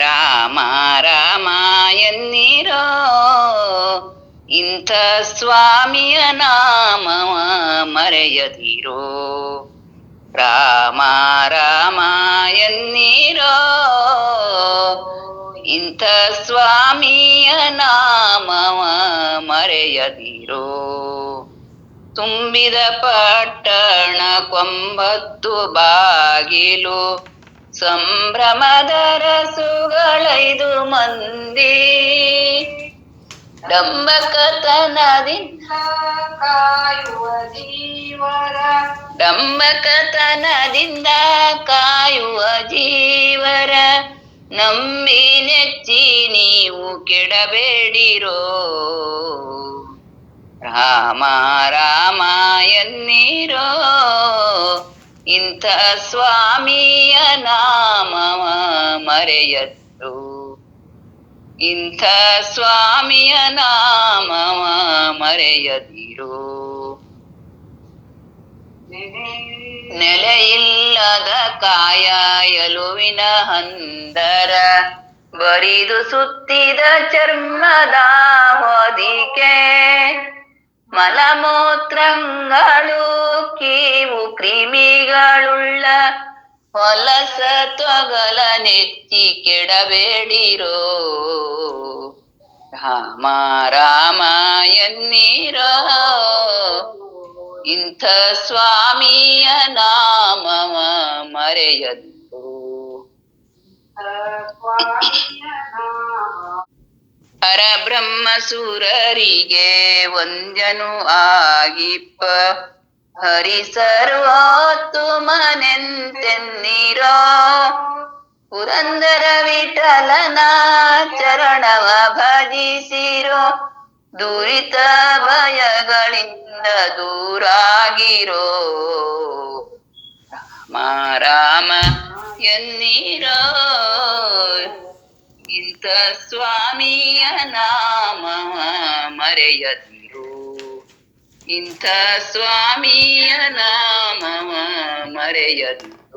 ರಾಮ ರಾಮ ಎನ್ನಿರೋ? ಇಂಥ ಸ್ವಾಮಿಯ ನಾಮವ ಮರೆಯದಿರೋ? ರಾಮ ರಾಮ ಎನ್ನಿರೋ? ಇಂಥ ಸ್ವಾಮಿಯ ನಾಮವ ಮರೆಯದಿರೋ? ತುಂಬಿದ ಪಟ್ಟಣ ಕೊಂಬತ್ತು ಬಾಗಿಲು ಸಂಭ್ರಮದ ರಸುಗಳೈದು ಮಂದಿ. ಡಂಬಕತನದಿಂದ ಕಾಯುವ ಜೀವರ. ಡಂಬಕತನದಿಂದ ಕಾಯುವ ಜೀವರ. ನಂಬಿ ನೆಚ್ಚಿ ನೀವು ಕೆಡಬೇಡಿರೋ. ರಾಮ ರಾಮ ಎನ್ನೀರೋ. ಇಂಥ ಸ್ವಾಮಿಯ ನಾಮವ ಮರೆಯದ್ದು. ಇಂಥ ಸ್ವಾಮಿಯ ನಾಮವ ಮರೆಯದಿರು. ನೆಲೆಯಿಲ್ಲದ ಕಾಯ ಎಲುವಿನ ಹಂದರ, ಬರಿದು ಸುತ್ತಿದ ಚರ್ಮದ ಹೊದಿಕೆ, ಮಲಮೂತ್ರಂಗ ಕ್ರಿಮಿಗಳುಳ್ಳ ಹೊಲಸ ತೊಗಲ ನೆಚ್ಚಿ ಕೆಡಬೇಡಿರೋ. ರಾಮ ರಾಮ ಎನ್ನಿರೋ. ಇಂಥ ಸ್ವಾಮಿಯ ನಾಮವ ಮರೆಯದ್ದು. ಪರಬ್ರಹ್ಮ ಸುರರಿಗೆ ವಂದ್ಯನು ಆಗಿಪ್ಪ. ಹರಿ ಸರ್ವೋತ್ತು ಮನೆಂತೆನ್ನಿರೋ ಪುರಂದರ ವಿಠಲನ ಚರಣವ ಭಜಿಸಿರೋ ದುರಿತ ಭಯಗಳಿಂದ ದೂರಾಗಿರೋ. ರಾಮ ಎನ್ನೀರೋ? ಇಂಥ ಸ್ವಾಮಿಯ ನಾಮ ಮರೆಯದಿರು. ಇಂಥ ಸ್ವಾಮಿಯ ನಾಮವ ಮರೆಯದಿರು